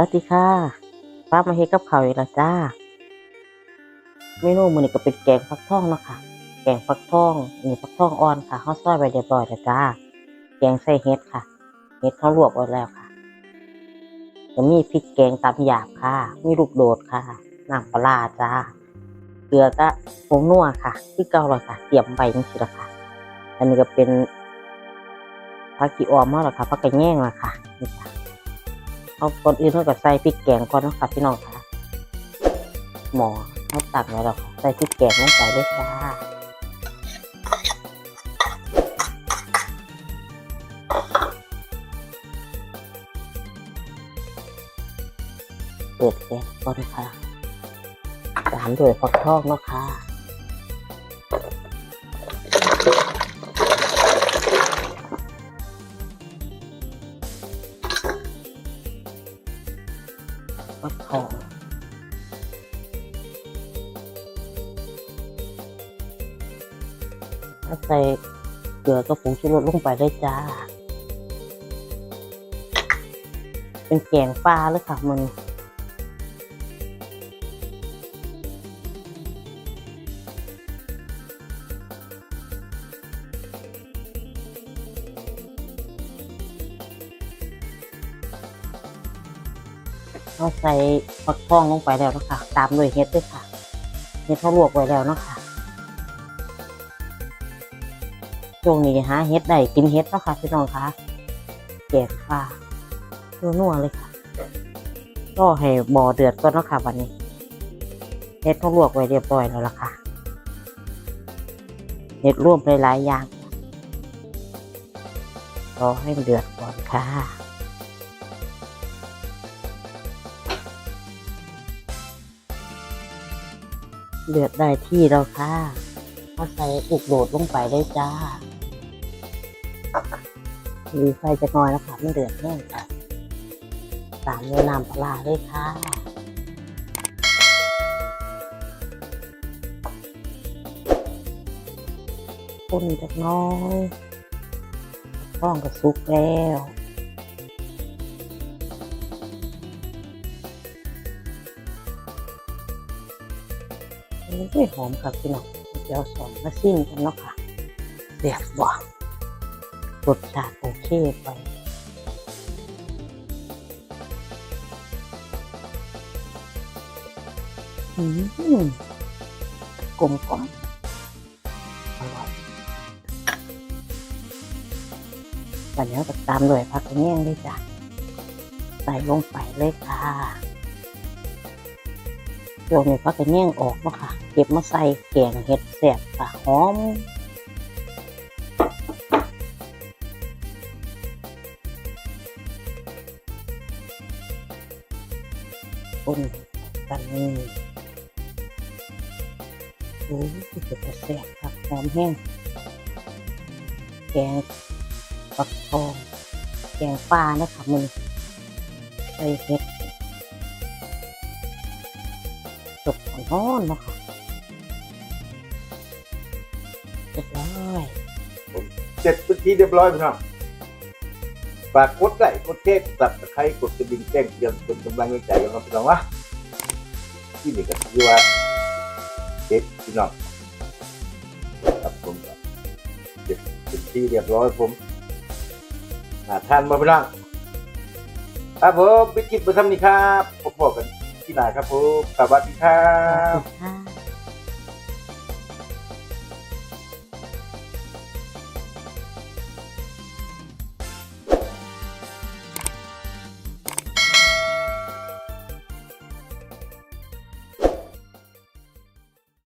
วัสดีค่ะป้ามาเฮ็ดกับข้าวอีกแล้วจ้า เมนูมื้อนี้ก็เป็นแกงฟักทองเนาะค่ะ แกงฟักทองนี่ฟักทองอ่อนค่ะเฮาซอยไว้เรียบร้อยแล้วจ้า แกงใส่เห็ดค่ะเห็ดเขาลวกไว้แล้วค่ะก็มีพริกแกงตำหยาบค่ะ มีลูกโดดค่ะ น้ำปลาจ้า เกลือก็ผงนัวค่ะที่เก่าเลยค่ะ เตรียมไว้จังซี่ละค่ะ อันนี้ก็เป็นผักกีออมมาแล้วค่ะผักกระแยงละค่ะนี่จ้ะ เอาก่อนอื่นเราก็ใส่พริกแกงก่อนนะค่ะพี่น้องค่ะหมอเขาตักไว้แล้วค่ะใส่พริกแกงลงไปเลยจ้าเปิดแก๊สก่อนค่ะตามด้วยฟักทองเนาะค่ะ ฟักทองถ้าใส่เกลือกับผงชูรสลงไปได้จ้า เป็นแกงปลาเลยค่ะมัน เราใส่ฟักทองลงไปแล้วนะคะตามด้วยเห็ดด้วยค่ะเห็ดเขาลวกไว้แล้วนะคะช่วงนี้หาเห็ดได้กินเห็ดเนาะค่ะพี่น้องคะแกงปลานัวๆเลยค่ะรอให้บ่อเดือดก่อนนะคะวันนี้เห็ดเขาลวกไว้เรียบร้อยแล้วล่ะค่ะเห็ดร่วมหลายๆอย่างรอให้มันเดือดก่อนค่ะ เดือดได้ที่แล้วค่ะก็ใส่อุกโดดลงไปได้จ้ามีไฟจะน้อยแล้วค่ะไม่เดือดแน่นค่ะตามด้วยน้ำปลาร้าเลยค่ะคนจักน้อยท้องก็สุกแล้ว อ้ยหอมครับพี่น้องเดี๋ยวสอนมาซิมกันเนาะค่ะเสียบบ่รสชาติโอเคไปอืมกลมกล่อมอร่อยบันนี้ก็ตามด้วยผักกระเนียงด้วยจ้ะใส่ลงไปเลยค่ะ ช่วงนี้พักกระเนียงออกเนาค่ะ เก็บมาใส่แกงเห็ดแสบค่ะหอมคนกันนี่โอ้ยจะแสบค่ะหอมแห้งแกงปักทองแกงปลานะคะมันใส่เห็ด จบของน้อนเนะคะเรียบร้อยเสร็จเป็นที่เรียบร้อยพี่น้องฝากกดไลค์กดแชร์กดตับตะไคร้กดกระดิ่งแจ้งเตือนเป็นกำลังใจกันเราพี่น้องวะที่นี่ก็คือว่าเด็กพี่น้องครับผมเสร็จเป็นที่เรียบร้อยผมหาทานมาพี่น้องครับผมไปกินไปทำนี่ครับพบกัน ที่ไหนครับผมสวัสดีครับ